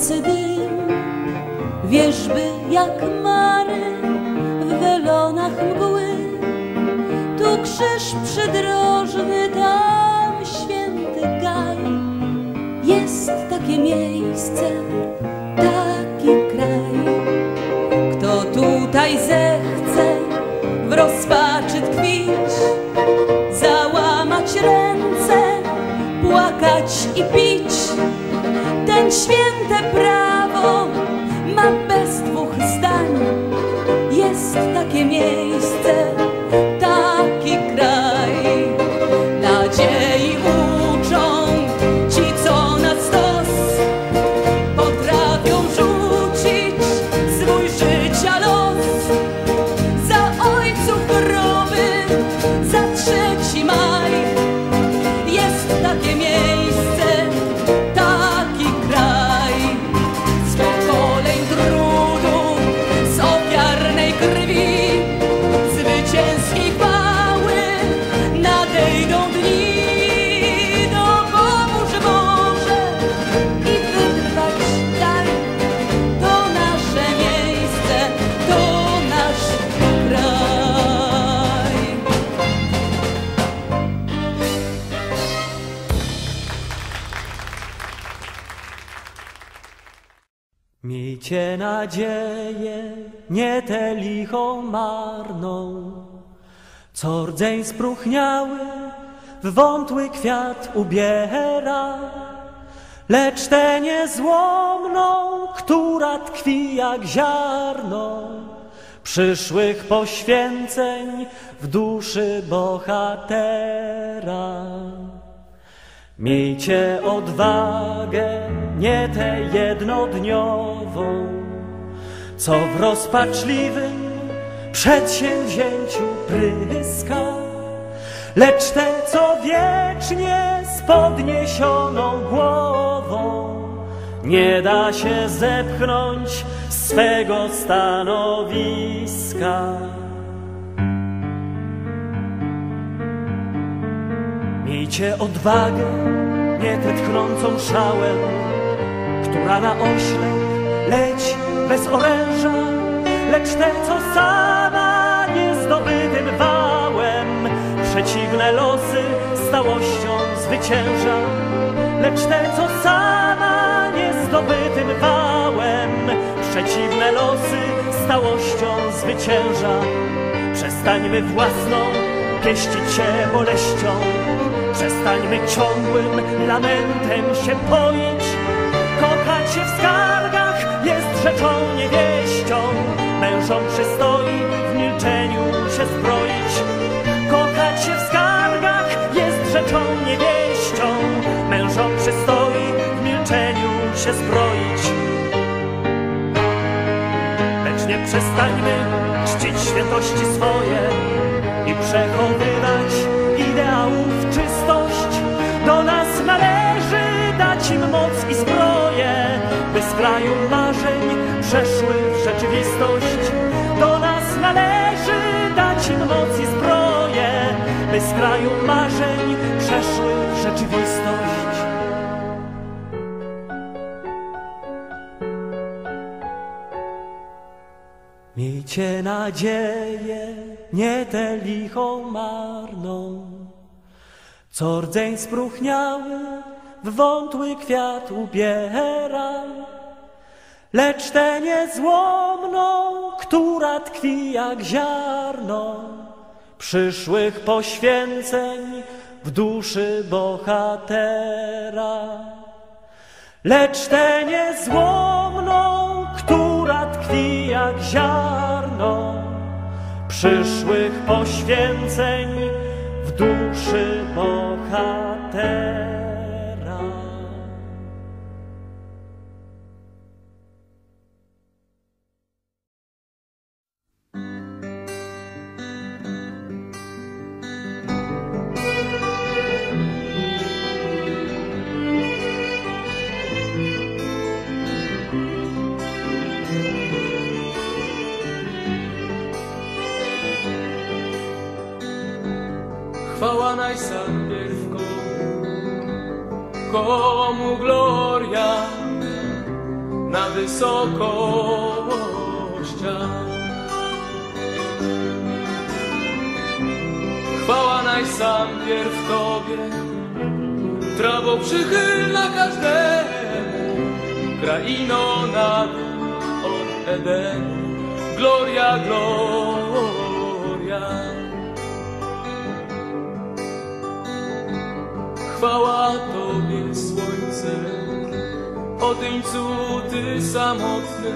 ciągnący dym, wierzby jak mary w welonach mgły. Tu krzyż przydrożny, tam święty gaj. Jest takie miejsce, taki kraj. Kto tutaj zechce w rozpaczy tkwić, święte prawo ma bez dwóch zdań. Jest takie miejsce, Miejcie nadzieję, nie tę lichą marną, co rdzeń spróchniały w wątły kwiat ubiera, lecz tę niezłomną, która tkwi jak ziarno przyszłych poświęceń w duszy bohatera. Miejcie odwagę, nie tę jednodniową, co w rozpaczliwym przedsięwzięciu pryska, lecz tę, co wiecznie z podniesioną głową nie da się zepchnąć swego stanowiska. Miejcie odwagę, nie tę tchnącą szałem, która na oślep leci bez oręża, lecz tę, co sama niezdobytym wałem. Przeciwne losy stałością zwycięża, lecz tę, co sama niezdobytym wałem. Przeciwne losy stałością zwycięża. Przestańmy własną pieścić się boleścią, przestańmy ciągłym lamentem się poić. Kochać się w skargach jest rzeczą niewieścią, mężom przystoi w milczeniu się zbroić. Kochać się w skargach jest rzeczą niewieścią, mężom przystoi w milczeniu się zbroić. Lecz nie przestańmy czcić świętości swoje i przechowywać rzeczywistość. Do nas należy dać im moc i zbroję, by z kraju marzeń przeszły w rzeczywistość. Miejcie nadzieję, nie tę lichą marną, co rdzeń spróchniały w wątły kwiat ubiera, lecz tę niezłomną, która tkwi jak ziarno przyszłych poświęceń w duszy bohatera. Lecz tę niezłomną, która tkwi jak ziarno przyszłych poświęceń w duszy bohatera. Wysokościach. Chwała najsampierw Tobie, trawo przychylna każdemu, kraino na od Edenu, gloria, gloria. Chwała Tobie, słońce, Odyńcu Ty samotny,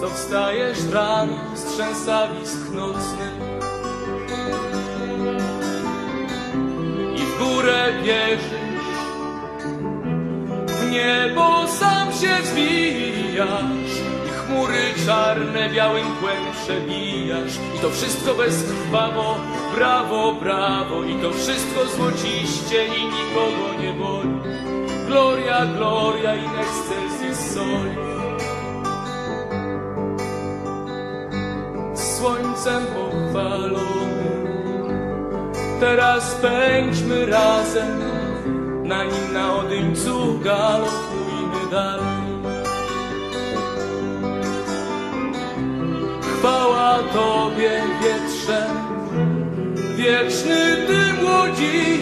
co wstajesz rano z trzęsawisk nocnych i w górę bierzesz, w niebo sam się wzbijasz i chmury czarne białym kłem przebijasz. I to wszystko bezkrwawo, brawo, brawo i to wszystko złociście i nikogo nie boli. Gloria, gloria in excelsis soli. Słońcem pochwalony, teraz pędźmy razem, na nim na odyńcu galopujmy dalej. Chwała Tobie, wietrze, wieczny Ty młodzi,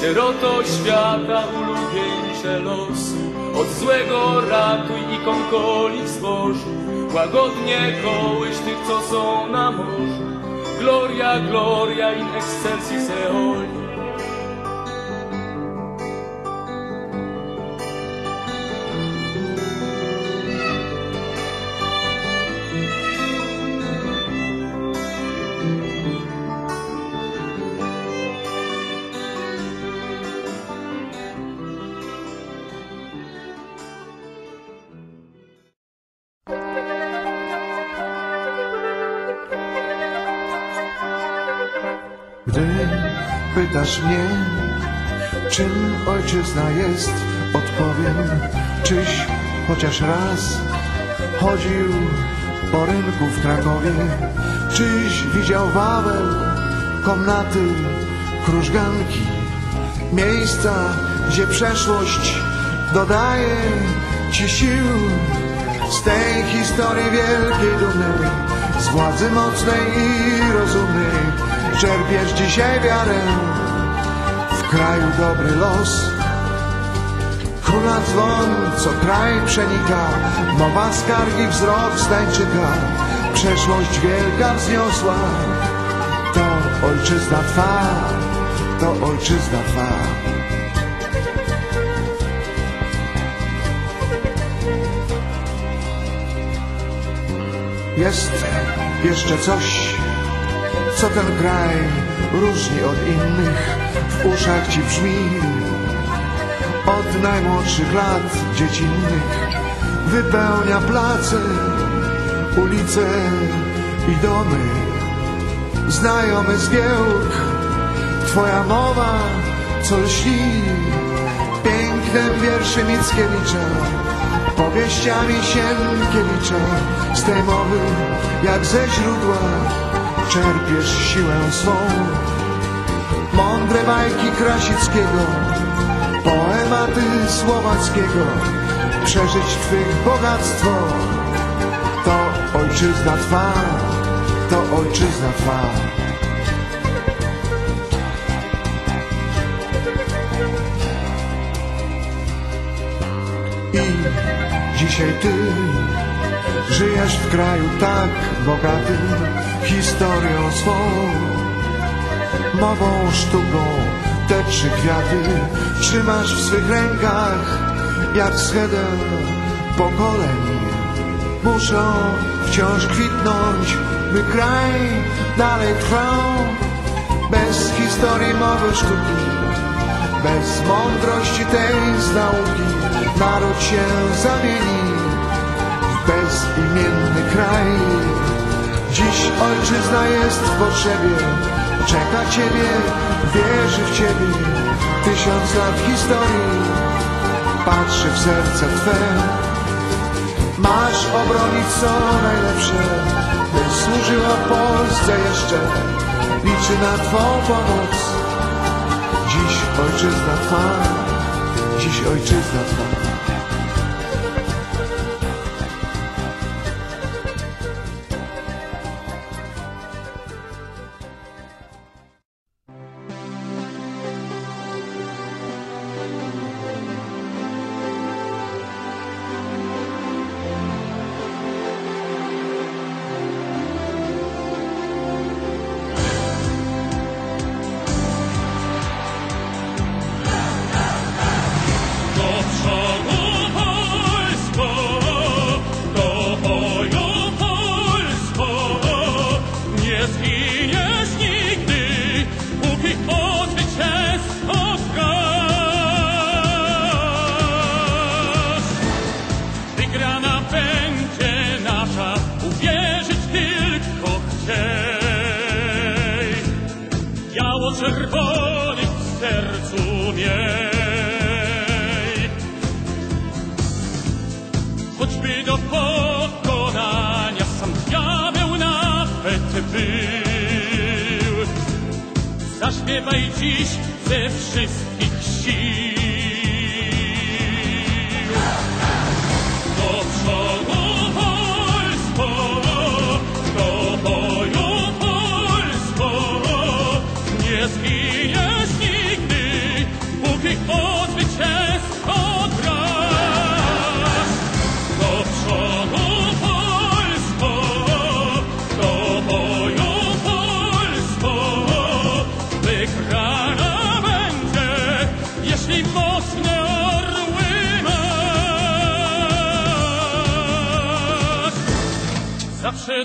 sieroto świata, ulubieńcze losu, od złego ratuj i konkoli w zbożu, łagodnie kołyś tych, co są na morzu. Gloria, gloria in excelsis eoli. Gdy pytasz mnie, czym ojczyzna jest, odpowiem, czyś chociaż raz chodził po rynku w Krakowie, czyś widział Wawel, komnaty, krużganki, miejsca, gdzie przeszłość dodaje ci sił z tej historii wielkiej dumy, z władzy mocnej i rozumnej. Czerpiesz dzisiaj wiarę w kraju dobry los. Króla dzwon, co kraj przenika, mowa skargi, wzrok stańczyka, przeszłość wielka wzniosła. To ojczyzna twa, to ojczyzna twa. Jest jeszcze coś, co ten kraj różni od innych, w uszach ci brzmi. Od najmłodszych lat dziecinnych wypełnia place, ulice i domy. Znajomy zgiełk, twoja mowa, co lśni pięknem wierszy Mickiewicza, powieściami Sienkiewicza, z tej mowy jak ze źródła czerpiesz siłę swą. Mądre bajki Krasickiego, poematy Słowackiego, przeżyć Twych bogactwo. To ojczyzna Twa, to ojczyzna Twa. I dzisiaj Ty Żyjesz w kraju tak bogatym historią swą, mową, sztuką, te trzy kwiaty trzymasz w swych rękach jak schedę pokoleń. Muszą wciąż kwitnąć, by kraj dalej trwał. Bez historii mowy sztuki, bez mądrości tej z nauki, naród się zamieni bezimienny kraj. Dziś ojczyzna jest w potrzebie, czeka Ciebie, wierzy w Ciebie. Tysiąc lat historii patrzy w serce Twe. Masz obronić co najlepsze, by służyła Polsce jeszcze. Liczy na Twą pomoc. Dziś ojczyzna Twa, dziś ojczyzna Twa. Zaśpiewaj dziś ze wszystkich sił.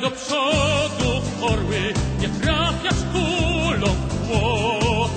Do przodu orły nie trafiasz kulą w płot.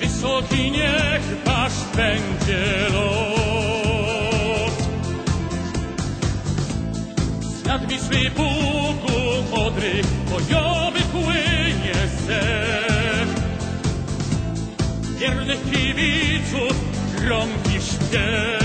Wysoki niech wasz będzie lot. Z nadwisły Bugu Odry bojowy płynie zew. Wiernych kibiców gromki śpiew.